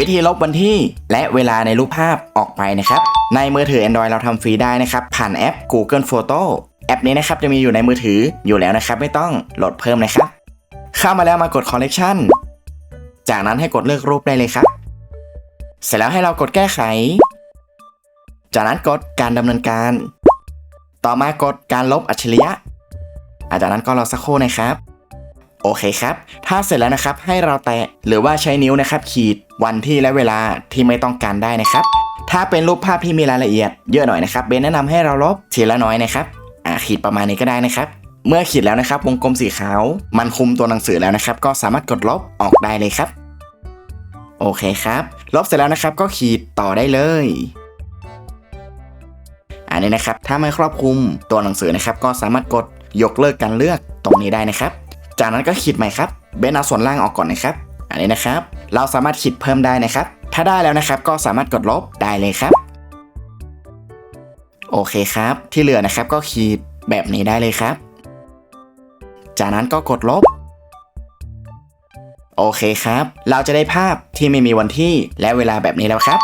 วิธีลบวันที่ และเวลาในรูปภาพออกไปนะครับ ในมือถือ Android เราทำฟรีได้นะครับ ผ่านแอป Google Photo แอปนี้นะครับจะมีอยู่ในมือถืออยู่แล้วนะครับ ไม่ต้องโหลดเพิ่มนะครับเข้ามาแล้วมากด Collection จากนั้นให้กดเลือกรูปได้เลยครับ เสร็จแล้วให้เรากดแก้ไข จากนั้นกดการดำเนินการ ต่อมากดการลบอัจฉริยะอาจากนั้นก็รอสักครู่นะครับ โอเคครับ ถ้าเสร็จแล้วนะครับให้เราแตะหรือว่าใช้นิ้วนะครับ ขีดวันที่และเวลาที่ไม่ต้องการได้นะครับ ถ้าเป็นรูปภาพที่มีรายละเอียดเยอะหน่อยนะครับเบนแนะนำให้เราลบทีละน้อยนะครับอ่าขีดประมาณนี้ก็ได้นะครับ เมื่อขีดแล้วนะครับ วงกลมสีขาว มันคุมตัวหนังสือแล้วนะครับ ก็สามารถกดลบออกได้เลยครับ โอเคครับ ลบเสร็จแล้วนะครับ ก็ขีดต่อได้เลยอันนี้นะครับถ้าไม่ครอบคลุมตัวหนังสือนะครับ ก็สามารถกดยกเลิกการเลือกตรงนี้ได้นะครับ จากนั้นก็ขีดใหม่ครับเบนเอาส่วนล่างออกก่อนนะครับ อันนี้นะครับ เราสามารถขีดเพิ่มได้นะครับ ถ้าได้แล้วนะครับ ก็สามารถกดลบได้เลยครับ โอเคครับ ที่เหลือนะครับก็ขีดแบบนี้ได้เลยครับ จากนั้นก็กดลบ โอเคครับ เราจะได้ภาพที่ไม่มีวันที่และเวลาแบบนี้แล้วครับ